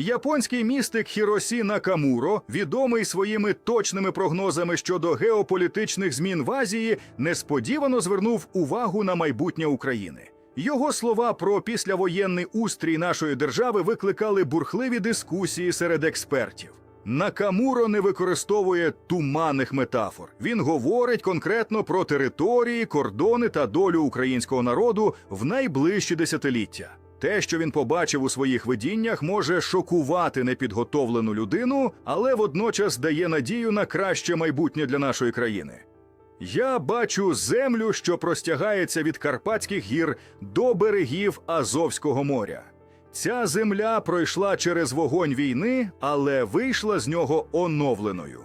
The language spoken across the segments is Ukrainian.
Японський містик Хіросі Накамуро, відомий своїми точними прогнозами щодо геополітичних змін в Азії, несподівано звернув увагу на майбутнє України. Його слова про післявоєнний устрій нашої держави викликали бурхливі дискусії серед експертів. Накамуро не використовує туманних метафор. Він говорить конкретно про території, кордони та долю українського народу в найближчі десятиліття. Те, що він побачив у своїх видіннях, може шокувати непідготовлену людину, але водночас дає надію на краще майбутнє для нашої країни. Я бачу землю, що простягається від Карпатських гір до берегів Азовського моря. Ця земля пройшла через вогонь війни, але вийшла з нього оновленою.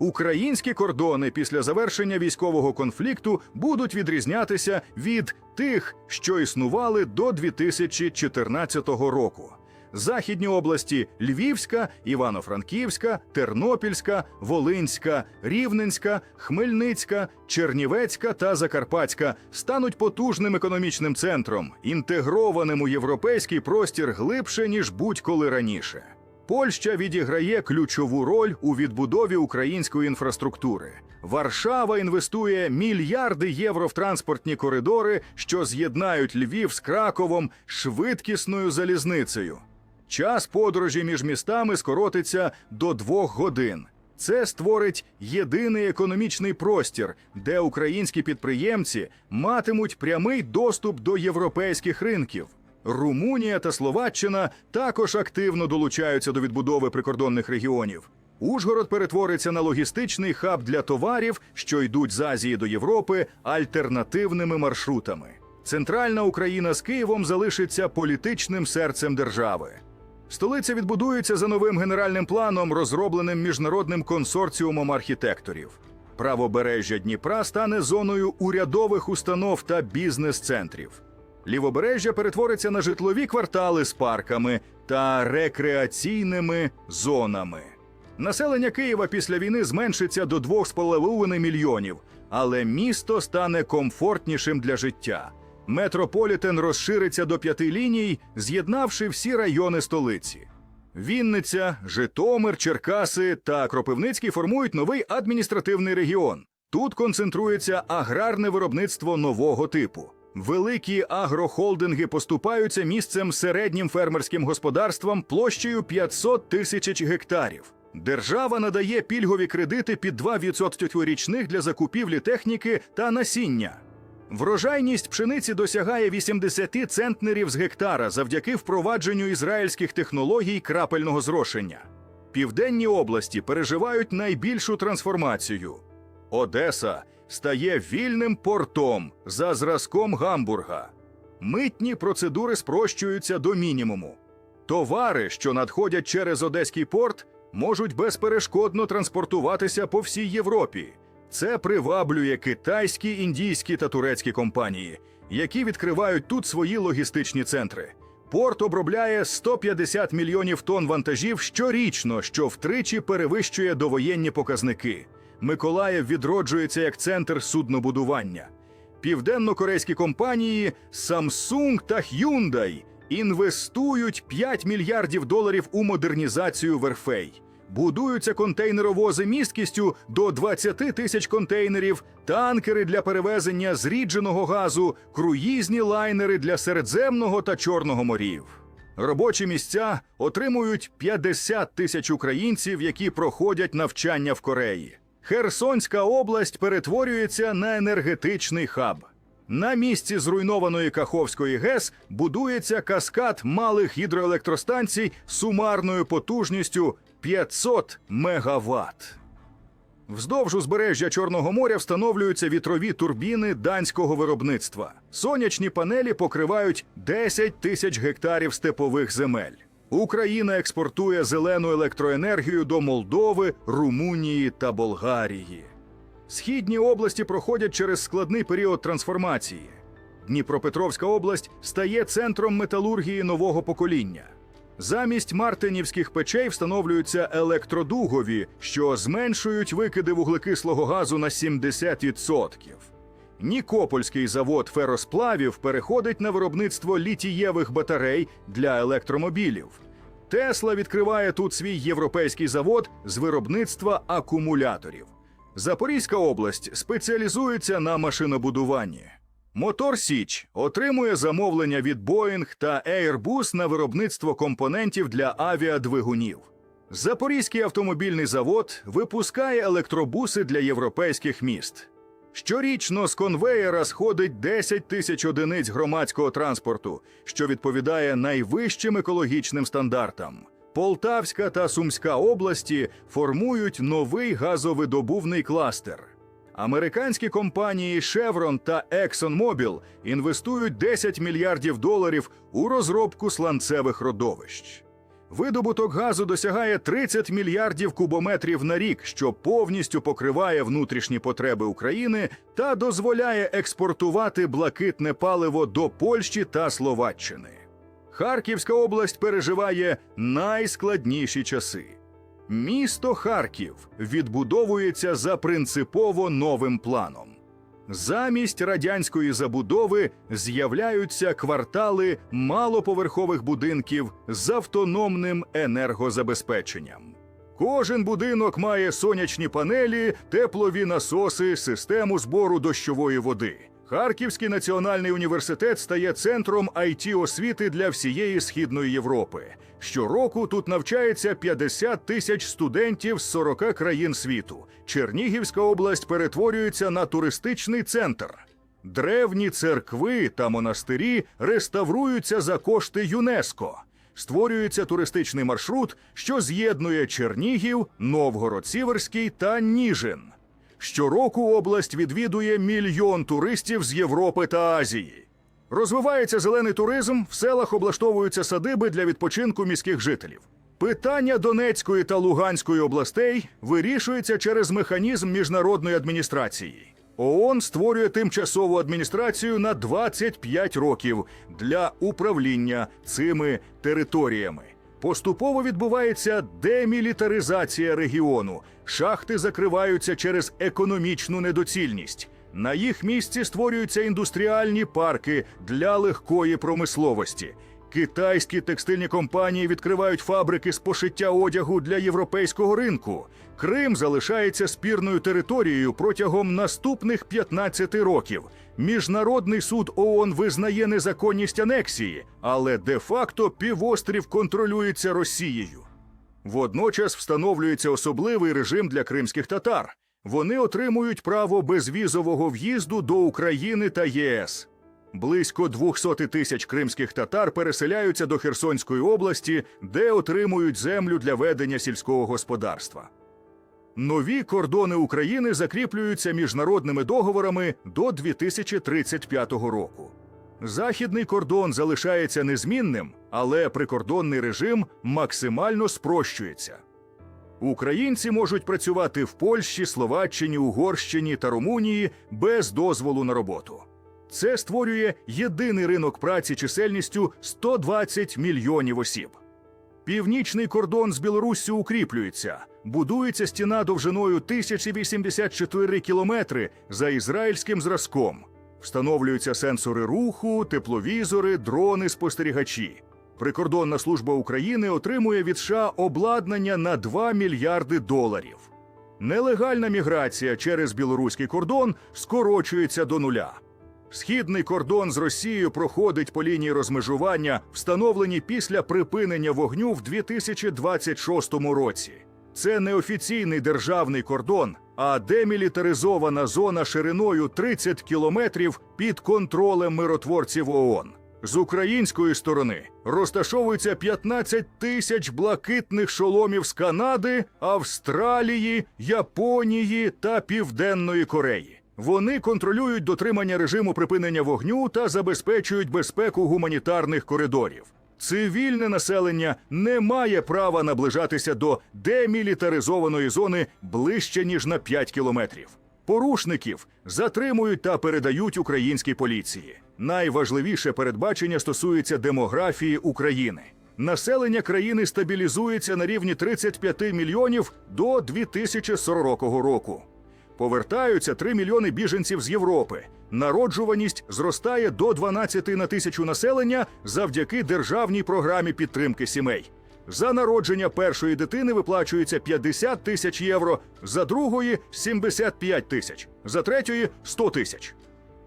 Українські кордони після завершення військового конфлікту будуть відрізнятися від тих, що існували до 2014 року. Західні області Львівська, Івано-Франківська, Тернопільська, Волинська, Рівненська, Хмельницька, Чернівецька та Закарпатська стануть потужним економічним центром, інтегрованим у європейський простір глибше ніж будь-коли раніше. Польща відіграє ключову роль у відбудові української інфраструктури. Варшава інвестує мільярди євро в транспортні коридори, що з'єднають Львів з Краковом швидкісною залізницею. Час подорожі між містами скоротиться до двох годин. Це створить єдиний економічний простір, де українські підприємці матимуть прямий доступ до європейських ринків. Румунія та Словаччина також активно долучаються до відбудови прикордонних регіонів. Ужгород перетвориться на логістичний хаб для товарів, що йдуть з Азії до Європи альтернативними маршрутами. Центральна Україна з Києвом залишиться політичним серцем держави. Столиця відбудується за новим генеральним планом, розробленим міжнародним консорціумом архітекторів. Правобережжя Дніпра стане зоною урядових установ та бізнес-центрів. Лівобережжя перетвориться на житлові квартали з парками та рекреаційними зонами. Населення Києва після війни зменшиться до 2,5 мільйонів, але місто стане комфортнішим для життя. Метрополітен розшириться до п'яти ліній, з'єднавши всі райони столиці. Вінниця, Житомир, Черкаси та Кропивницький формують новий адміністративний регіон. Тут концентрується аграрне виробництво нового типу. Великі агрохолдинги поступаються місцем середнім фермерським господарствам площею 500 тисяч гектарів. Держава надає пільгові кредити під 2% річних для закупівлі техніки та насіння. Врожайність пшениці досягає 80 центнерів з гектара завдяки впровадженню ізраїльських технологій крапельного зрошення. Південні області переживають найбільшу трансформацію. Одеса стає вільним портом за зразком Гамбурга. Митні процедури спрощуються до мінімуму. Товари, що надходять через Одеський порт, можуть безперешкодно транспортуватися по всій Європі. Це приваблює китайські, індійські та турецькі компанії, які відкривають тут свої логістичні центри. Порт обробляє 150 мільйонів тонн вантажів щорічно, що втричі перевищує довоєнні показники. Миколаїв відроджується як центр суднобудування. Південно-корейські компанії Samsung та Hyundai інвестують 5 мільярдів доларів у модернізацію верфей. Будуються контейнеровози місткістю до 20 тисяч контейнерів, танкери для перевезення зрідженого газу, круїзні лайнери для Середземного та Чорного морів. Робочі місця отримують 50 тисяч українців, які проходять навчання в Кореї. Херсонська область перетворюється на енергетичний хаб. На місці зруйнованої Каховської ГЕС будується каскад малих гідроелектростанцій сумарною потужністю 500 мегаватт. Вздовж узбережжя Чорного моря встановлюються вітрові турбіни данського виробництва. Сонячні панелі покривають 10 тисяч гектарів степових земель. Україна експортує зелену електроенергію до Молдови, Румунії та Болгарії. Східні області проходять через складний період трансформації. Дніпропетровська область стає центром металургії нового покоління. Замість мартинівських печей встановлюються електродугові, що зменшують викиди вуглекислого газу на 70%. Нікопольський завод феросплавів переходить на виробництво літієвих батарей для електромобілів. Тесла відкриває тут свій європейський завод з виробництва акумуляторів. Запорізька область спеціалізується на машинобудуванні. Мотор Січ отримує замовлення від Boeing та Airbus на виробництво компонентів для авіадвигунів. Запорізький автомобільний завод випускає електробуси для європейських міст. Щорічно з конвеєра сходить 10 тисяч одиниць громадського транспорту, що відповідає найвищим екологічним стандартам. Полтавська та Сумська області формують новий газовидобувний кластер. Американські компанії Chevron та ExxonMobil інвестують 10 мільярдів доларів у розробку сланцевих родовищ. Видобуток газу досягає 30 мільярдів кубометрів на рік, що повністю покриває внутрішні потреби України та дозволяє експортувати блакитне паливо до Польщі та Словаччини. Харківська область переживає найскладніші часи. Місто Харків відбудовується за принципово новим планом. Замість радянської забудови з'являються квартали малоповерхових будинків з автономним енергозабезпеченням. Кожен будинок має сонячні панелі, теплові насоси, систему збору дощової води. Харківський національний університет стає центром it освіти для всієї східної Європи. Щороку тут навчається 50 тисяч студентів з 40 країн світу. Чернігівська область перетворюється на туристичний центр. Древні церкви та монастирі реставруються за кошти ЮНЕСКО. Створюється туристичний маршрут, що з'єднує Чернігів, Новгород-Сіверський та Ніжин. Щороку область відвідує мільйон туристів з Європи та Азії. Розвивається зелений туризм, в селах облаштовуються садиби для відпочинку міських жителів. Питання Донецької та Луганської областей вирішується через механізм міжнародної адміністрації. ООН створює тимчасову адміністрацію на 25 років для управління цими територіями. Поступово відбувається демілітаризація регіону. Шахти закриваються через економічну недоцільність. На їх місці створюються індустріальні парки для легкої промисловості. Китайські текстильні компанії відкривають фабрики з пошиття одягу для європейського ринку. Крим залишається спірною територією протягом наступних 15 років. Міжнародний суд ООН визнає незаконність анексії, але де-факто півострів контролюється Росією. Водночас встановлюється особливий режим для кримських татар. Вони отримують право безвізового в'їзду до України та ЄС. Близько 200 тисяч кримських татар переселяються до Херсонської області, де отримують землю для ведення сільського господарства. Нові кордони України закріплюються міжнародними договорами до 2035 року. Західний кордон залишається незмінним, але прикордонний режим максимально спрощується. Українці можуть працювати в Польщі, Словаччині, Угорщині та Румунії без дозволу на роботу. Це створює єдиний ринок праці чисельністю 120 мільйонів осіб. Північний кордон з Білоруссю укріплюється. Будується стіна довжиною 1084 кілометри за ізраїльським зразком. Встановлюються сенсори руху, тепловізори, дрони, спостерігачі. Прикордонна служба України отримує від США обладнання на 2 мільярди доларів. Нелегальна міграція через білоруський кордон скорочується до нуля. Східний кордон з Росією проходить по лінії розмежування, встановлені після припинення вогню в 2026 році. Це не офіційний державний кордон, а демілітаризована зона шириною 30 кілометрів під контролем миротворців ООН. З української сторони розташовується 15 тисяч блакитних шоломів з Канади, Австралії, Японії та Південної Кореї. Вони контролюють дотримання режиму припинення вогню та забезпечують безпеку гуманітарних коридорів. Цивільне населення не має права наближатися до демілітаризованої зони ближче ніж на 5 кілометрів. Порушників затримують та передають українській поліції. Найважливіше передбачення стосується демографії України. Населення країни стабілізується на рівні 35 мільйонів до 2040 року. Повертаються 3 мільйони біженців з Європи. Народжуваність зростає до 12 на тисячу населення завдяки державній програмі підтримки сімей. За народження першої дитини виплачується 50 тисяч євро, за другої 75 тисяч, за третьої 100 тисяч.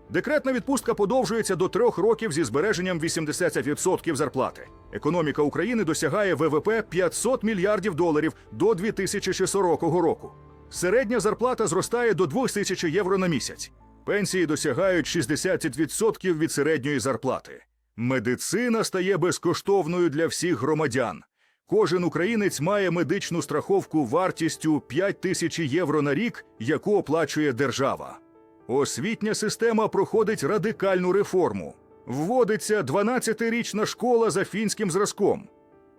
Декретна відпустка подовжується до трьох років зі збереженням 80% зарплати. Економіка України досягає ВВП 500 мільярдів доларів до 2040 року. Середня зарплата зростає до 2000 євро на місяць. Пенсії досягають 60% від середньої зарплати. Медицина стає безкоштовною для всіх громадян. Кожен українець має медичну страховку вартістю 5 тисяч євро на рік, яку оплачує держава. Освітня система проходить радикальну реформу. Вводиться 12-річна школа за фінським зразком.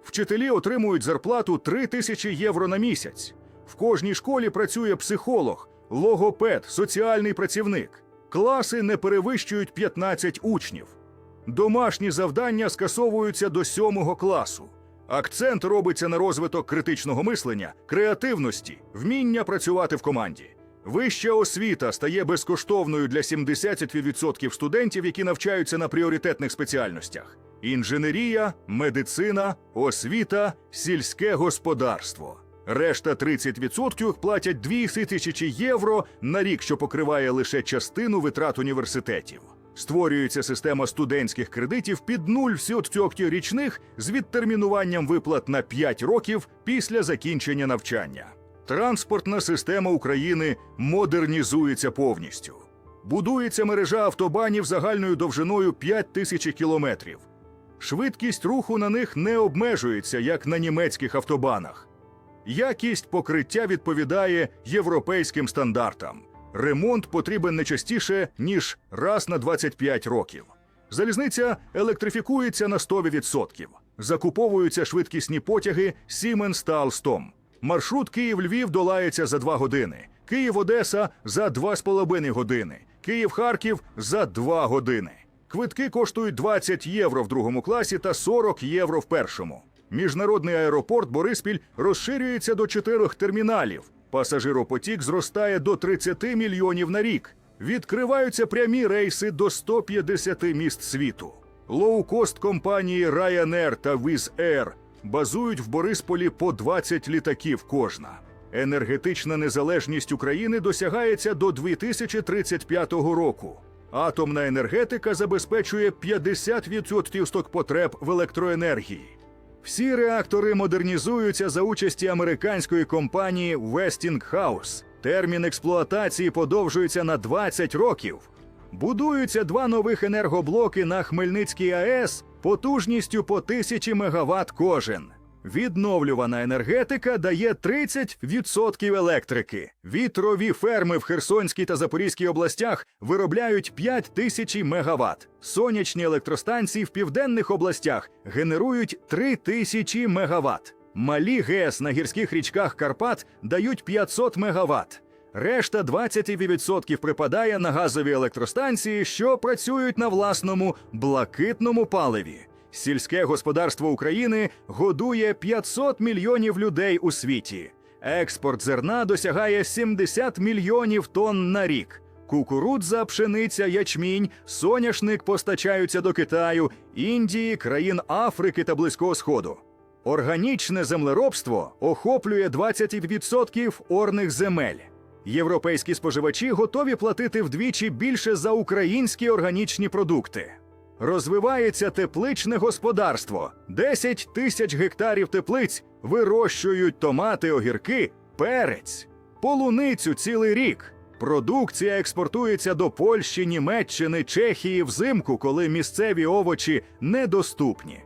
Вчителі отримують зарплату 3 тисячі євро на місяць. В кожній школі працює психолог, логопед, соціальний працівник. Класи не перевищують 15 учнів. Домашні завдання скасовуються до сьомого класу. Акцент робиться на розвиток критичного мислення, креативності, вміння працювати в команді. Вища освіта стає безкоштовною для 70% студентів, які навчаються на пріоритетних спеціальностях: інженерія, медицина, освіта, сільське господарство. Решта 30% платять 2 тисячі євро на рік, що покриває лише частину витрат університетів. Створюється система студентських кредитів під 0% річних з відтермінуванням виплат на 5 років після закінчення навчання. Транспортна система України модернізується повністю. Будується мережа автобанів загальною довжиною 5 тисяч кілометрів. Швидкість руху на них не обмежується, як на німецьких автобанах. Якість покриття відповідає європейським стандартам. Ремонт потрібен не частіше, ніж раз на 25 років. Залізниця електрифікується на 100%. Закуповуються швидкісні потяги Siemens та Alstom. Маршрут Київ-Львів долається за 2 години, Київ-Одеса за 2,5 години, Київ-Харків за 2 години. Квитки коштують 20 євро в другому класі та 40 євро в першому. Міжнародний аеропорт Бориспіль розширюється до чотирьох терміналів. Пасажиропотік зростає до 30 мільйонів на рік. Відкриваються прямі рейси до 150 міст світу. Лоукост компанії Ryanair та Wizz Air базують в Борисполі по 20 літаків кожна. Енергетична незалежність України досягається до 2035 року. Атомна енергетика забезпечує 50% стокпотреб в електроенергії. Всі реактори модернізуються за участі американської компанії Westinghouse. Термін експлуатації подовжується на 20 років. Будуються два нових енергоблоки на Хмельницькій АЕС потужністю по тисячі мегаватт кожен. Відновлювана енергетика дає 30% електрики. Вітрові ферми в Херсонській та Запорізькій областях виробляють 5000 МВт. Сонячні електростанції в південних областях генерують 3000 МВт. Малі ГЕС на гірських річках Карпат дають 500 МВт. Решта 20% припадає на газові електростанції, що працюють на власному блакитному паливі. Сільське господарство України годує 500 мільйонів людей у світі. Експорт зерна досягає 70 мільйонів тонн на рік. Кукурудза, пшениця, ячмінь, соняшник постачаються до Китаю, Індії, країн Африки та Близького Сходу. Органічне землеробство охоплює 20% орних земель. Європейські споживачі готові платити вдвічі більше за українські органічні продукти. Розвивається тепличне господарство. 10 тисяч гектарів теплиць вирощують томати, огірки, перець, полуницю цілий рік. Продукція експортується до Польщі, Німеччини, Чехії взимку, коли місцеві овочі недоступні.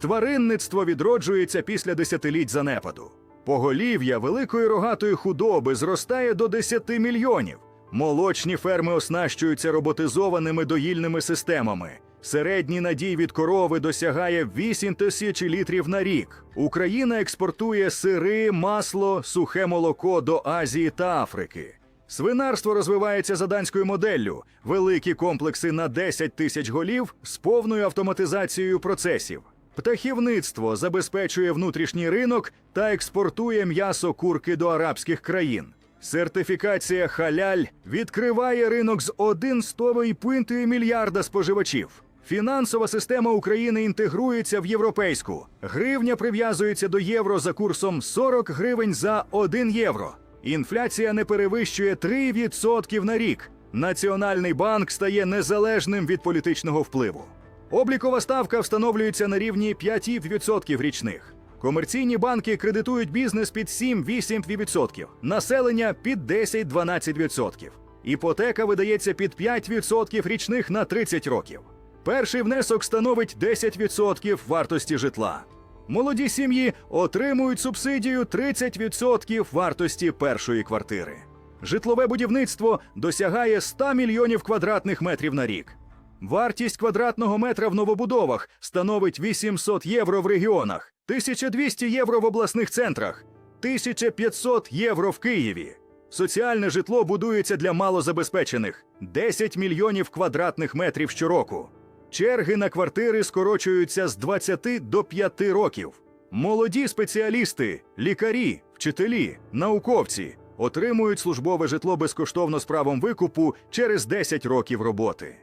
Тваринництво відроджується після десятиліть занепаду. Поголів'я великої рогатої худоби зростає до 10 мільйонів. Молочні ферми оснащуються роботизованими доїльними системами. Середній надій від корови досягає 8 тисяч літрів на рік. Україна експортує сири, масло, сухе молоко до Азії та Африки. Свинарство розвивається за данською моделлю: великі комплекси на 10 тисяч голів з повною автоматизацією процесів. Птахівництво забезпечує внутрішній ринок та експортує м'ясо курки до арабських країн. Сертифікація халяль відкриває ринок з 1,5 мільярда споживачів. Фінансова система України інтегрується в європейську. Гривня прив'язується до євро за курсом 40 гривень за 1 євро. Інфляція не перевищує 3% на рік. Національний банк стає незалежним від політичного впливу. Облікова ставка встановлюється на рівні 5% річних. Комерційні банки кредитують бізнес під 7-8%, населення під 10-12%. Іпотека видається під 5% річних на 30 років. Перший внесок становить 10% вартості житла. Молоді сім'ї отримують субсидію 30% вартості першої квартири. Житлове будівництво досягає 100 мільйонів квадратних метрів на рік. Вартість квадратного метра в новобудовах становить 800 євро в регіонах, 1200 євро в обласних центрах, 1500 євро в Києві. Соціальне житло будується для малозабезпечених 10 мільйонів квадратних метрів щороку. Черги на квартири скорочуються з 20 до 5 років. Молоді спеціалісти, лікарі, вчителі, науковці отримують службове житло безкоштовно з правом викупу через 10 років роботи.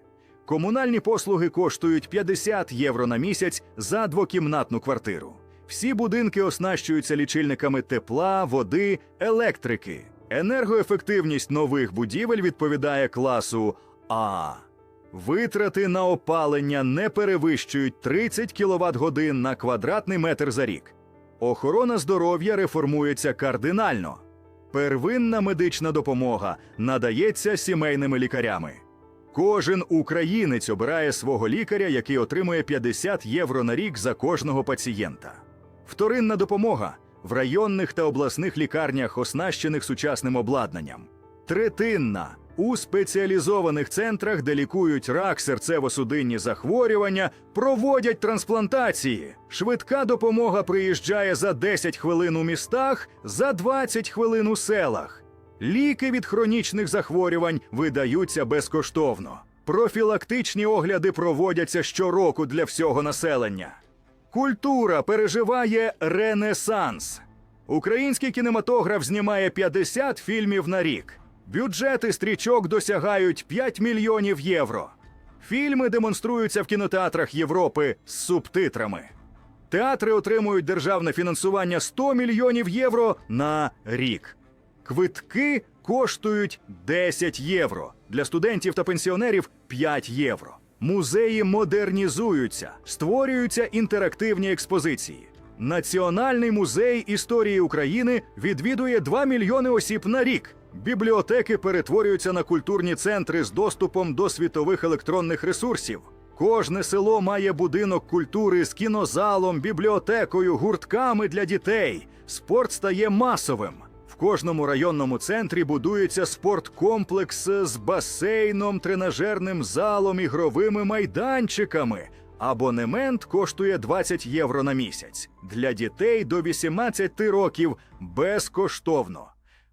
Комунальні послуги коштують 50 євро на місяць за двокімнатну квартиру. Всі будинки оснащуються лічильниками тепла, води, електрики. Енергоефективність нових будівель відповідає класу А. Витрати на опалення не перевищують 30 кВт годин на квадратний метр за рік. Охорона здоров'я реформується кардинально. Первинна медична допомога надається сімейними лікарями. Кожен українець обирає свого лікаря, який отримує 50 євро на рік за кожного пацієнта. Вторинна допомога в районних та обласних лікарнях, оснащених сучасним обладнанням. Третинна у спеціалізованих центрах, де лікують рак, серцево-судинні захворювання, проводять трансплантації. Швидка допомога приїжджає за 10 хвилин у містах, за 20 хвилин у селах. Ліки від хронічних захворювань видаються безкоштовно. Профілактичні огляди проводяться щороку для всього населення. Культура переживає ренесанс. Український кінематограф знімає 50 фільмів на рік. Бюджети стрічок досягають 5 мільйонів євро. Фільми демонструються в кінотеатрах Європи з субтитрами. Театри отримують державне фінансування 100 мільйонів євро на рік. Квитки коштують 10 євро. Для студентів та пенсіонерів 5 євро. Музеї модернізуються, створюються інтерактивні експозиції. Національний музей історії України відвідує 2 мільйони осіб на рік. Бібліотеки перетворюються на культурні центри з доступом до світових електронних ресурсів. Кожне село має будинок культури з кінозалом, бібліотекою, гуртками для дітей. Спорт стає масовим. В кожному районному центрі будується спорткомплекс з басейном, тренажерним залом, ігровими майданчиками. Абонемент коштує 20 євро на місяць. Для дітей до 18 років безкоштовно.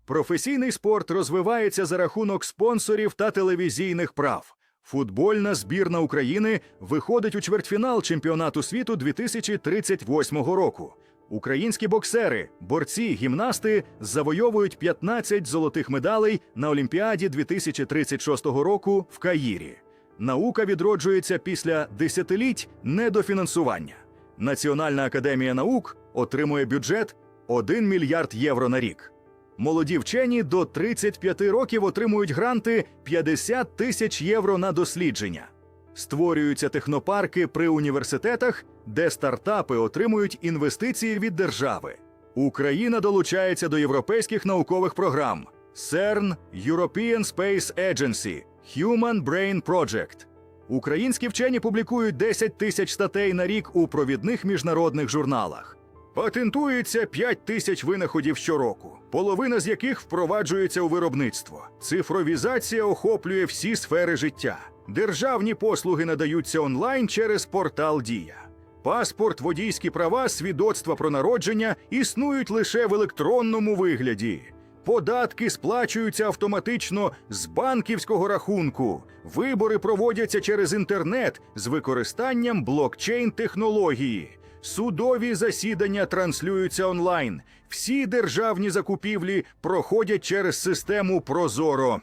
Професійний спорт розвивається за рахунок спонсорів та телевізійних прав. Футбольна збірна України виходить у чвертьфінал чемпіонату світу 2038 року. Українські боксери, борці, гімнасти завойовують 15 золотих медалей на Олімпіаді 2036 року в Каїрі. Наука відроджується після десятиліть недофінансування. Національна академія наук отримує бюджет 1 мільярд євро на рік. Молоді вчені до 35 років отримують гранти 50 тисяч євро на дослідження. Створюються технопарки при університетах, де стартапи отримують інвестиції від держави. Україна долучається до європейських наукових програм CERN, European Space Agency, Human Brain Project. Українські вчені публікують 10 тисяч статей на рік у провідних міжнародних журналах. Патентується 5 тисяч винаходів щороку, половина з яких впроваджується у виробництво. Цифровізація охоплює всі сфери життя. Державні послуги надаються онлайн через портал Дія. Паспорт, водійські права, свідоцтва про народження існують лише в електронному вигляді. Податки сплачуються автоматично з банківського рахунку. Вибори проводяться через інтернет з використанням блокчейн-технології. Судові засідання транслюються онлайн. Всі державні закупівлі проходять через систему Прозоро.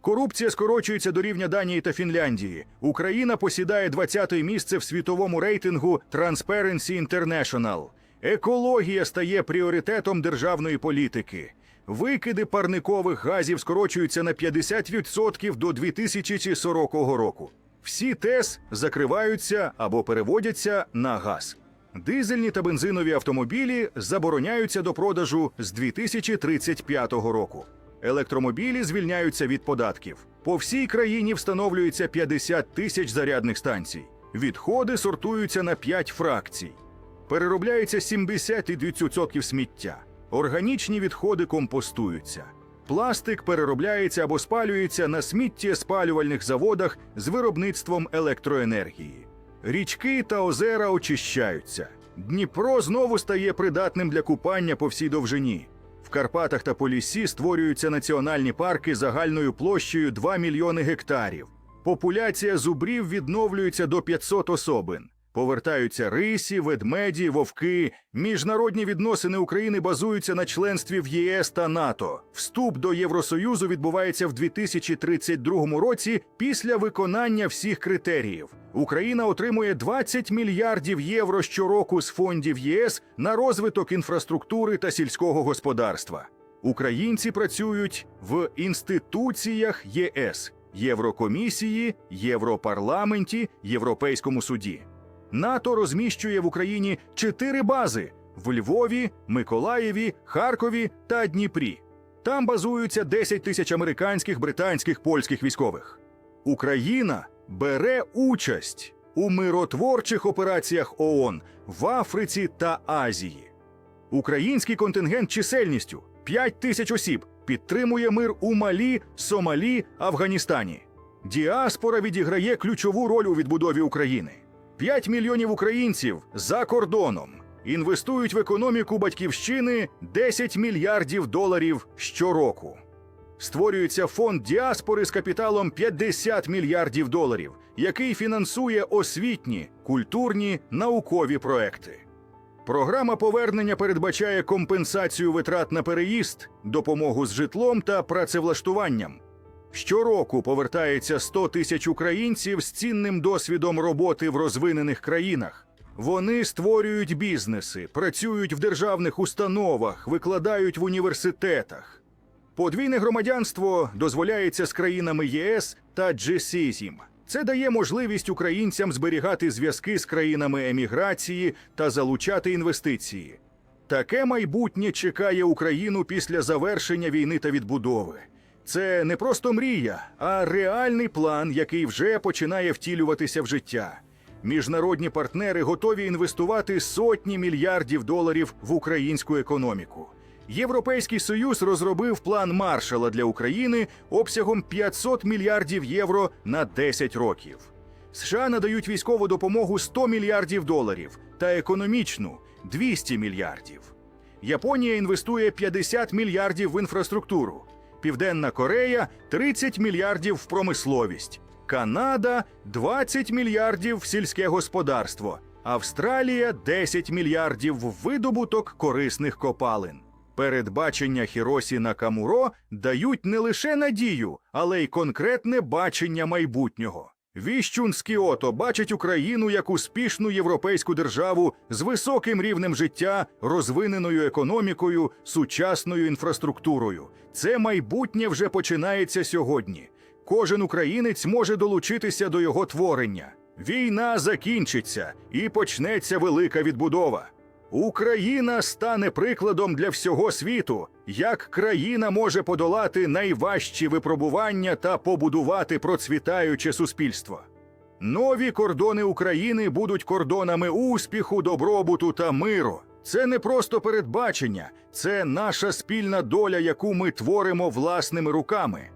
Корупція скорочується до рівня Данії та Фінляндії. Україна посідає 20-те місце в світовому рейтингу Transparency International. Екологія стає пріоритетом державної політики. Викиди парникових газів скорочуються на 50% до 2040 року. Всі ТЕС закриваються або переводяться на газ. Дизельні та бензинові автомобілі забороняються до продажу з 2035 року. Електромобілі звільняються від податків. По всій країні встановлюється 50 тисяч зарядних станцій. Відходи сортуються на 5 фракцій. Переробляється 72% сміття. Органічні відходи компостуються. Пластик переробляється або спалюється на сміттєспалювальних заводах з виробництвом електроенергії. Річки та озера очищаються. Дніпро знову стає придатним для купання по всій довжині. В Карпатах та Поліссі створюються національні парки загальною площею 2 мільйони гектарів. Популяція зубрів відновлюється до 500 особин. Повертаються рисі, ведмеді, вовки. Міжнародні відносини України базуються на членстві в ЄС та НАТО. Вступ до Євросоюзу відбувається в 2032 році після виконання всіх критеріїв. Україна отримує 20 мільярдів євро щороку з фондів ЄС на розвиток інфраструктури та сільського господарства. Українці працюють в інституціях ЄС, Єврокомісії, Європарламенті, Європейському суді. НАТО розміщує в Україні чотири бази в Львові, Миколаєві, Харкові та Дніпрі. Там базуються 10 тисяч американських, британських, польських військових. Україна бере участь у миротворчих операціях ООН в Африці та Азії. Український контингент чисельністю 5 тисяч осіб підтримує мир у Малі, Сомалі, Афганістані. Діаспора відіграє ключову роль у відбудові України. 5 мільйонів українців за кордоном інвестують в економіку батьківщини 10 мільярдів доларів щороку. Створюється фонд діаспори з капіталом 50 мільярдів доларів, який фінансує освітні, культурні, наукові проекти. Програма повернення передбачає компенсацію витрат на переїзд, допомогу з житлом та працевлаштуванням. Щороку повертається 100 тисяч українців з цінним досвідом роботи в розвинених країнах. Вони створюють бізнеси, працюють в державних установах, викладають в університетах. Подвійне громадянство дозволяється з країнами ЄС та G7. Це дає можливість українцям зберігати зв'язки з країнами еміграції та залучати інвестиції. Таке майбутнє чекає Україну після завершення війни та відбудови. Це не просто мрія, а реальний план, який вже починає втілюватися в життя. Міжнародні партнери готові інвестувати сотні мільярдів доларів в українську економіку. Європейський союз розробив план Маршала для України обсягом 500 мільярдів євро на 10 років. США надають військову допомогу 100 мільярдів доларів та економічну 200 мільярдів. Японія інвестує 50 мільярдів в інфраструктуру. Південна Корея 30 мільярдів в промисловість, Канада 20 мільярдів в сільське господарство, Австралія 10 мільярдів в видобуток корисних копалин. Передбачення Хіросі Накамуро дають не лише надію, але й конкретне бачення майбутнього. Віщун з Кіото бачить Україну як успішну європейську державу з високим рівнем життя, розвиненою економікою, сучасною інфраструктурою. Це майбутнє вже починається сьогодні. Кожен українець може долучитися до його творення. Війна закінчиться і почнеться велика відбудова. Україна стане прикладом для всього світу, як країна може подолати найважчі випробування та побудувати процвітаюче суспільство. Нові кордони України будуть кордонами успіху, добробуту та миру. Це не просто передбачення, це наша спільна доля, яку ми творимо власними руками.